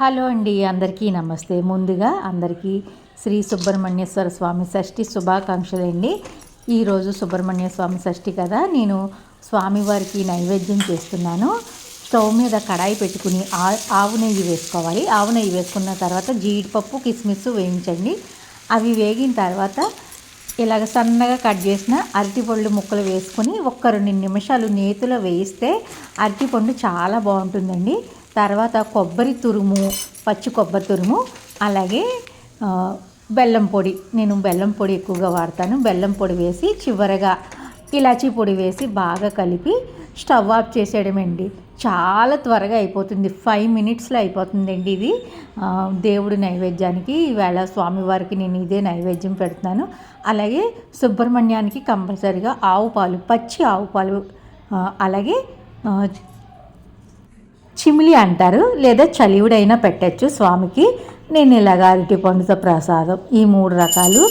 Hello అండి అందరికీ నమస్తే. ముందుగా అందరికీ శ్రీ సుబ్రహ్మణ్యేశ్వర స్వామి షష్ఠి శుభాకాంక్షలు అండి ఈరోజు సుబ్రహ్మణ్య స్వామి షష్ఠి కదా నేను స్వామివారికి నైవేద్యం చేస్తున్నాను. స్టవ్ మీద కడాయి పెట్టుకుని ఆవు నెయ్యి వేసుకోవాలి. ఆవు నెయ్యి వేసుకున్న తర్వాత జీడిపప్పు కిస్మిస్ వేయించండి. అవి వేగిన తర్వాత ఇలాగ సన్నగా కట్ చేసిన అరటిపళ్ళు ముక్కలు వేసుకొని ఒక్క రెండు నిమిషాలు నేతిలో వేయిస్తే అరటిపండు చాలా బాగుంటుందండి. తర్వాత కొబ్బరి తురుము పచ్చి కొబ్బరి తురుము అలాగే బెల్లం పొడి. నేను బెల్లం పొడి ఎక్కువగా వాడతాను. బెల్లం పొడి వేసి చివరగా ఇలాచీ పొడి వేసి బాగా కలిపి స్టవ్ ఆఫ్ చేసేయడమండి. చాలా త్వరగా అయిపోతుంది. ఫైవ్ మినిట్స్లో అయిపోతుందండి ఇది. దేవుడి నైవేద్యానికి ఈవేళ స్వామివారికి నేను ఇదే నైవేద్యం పెడుతున్నాను. అలాగే సుబ్రహ్మణ్యానికి కంపల్సరిగా ఆవు పాలు పచ్చి ఆవు పాలు అలాగే చిమిలి అంటారు లేదా చలివుడైనా పెట్టచ్చు స్వామికి. నేను ఇలాగ అరటిపండుతో ప్రసాదం ఈ మూడు రకాలు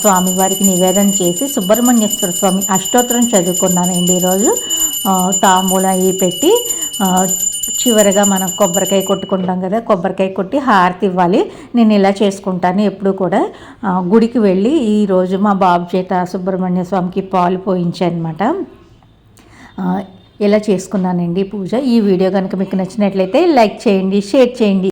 స్వామివారికి నివేదన చేసి సుబ్రహ్మణ్యేశ్వర స్వామి అష్టోత్తరం చదువుకున్నానండి ఈరోజు. తాంబూలం అవి పెట్టి చివరిగా మనం కొబ్బరికాయ కొట్టుకుంటాం కదా కొబ్బరికాయ కొట్టి హారతి ఇవ్వాలి. నేను ఇలా చేసుకుంటాను ఎప్పుడు కూడా. గుడికి వెళ్ళి ఈరోజు మా బాబు చేత సుబ్రహ్మణ్య స్వామికి పాలు పోయించానమాట. అనమాట ఇలా చేసుకున్నానండి పూజ? ఈ వీడియో కనుక మీకు నచ్చినట్లయితే లైక్ చేయండి షేర్ చేయండి.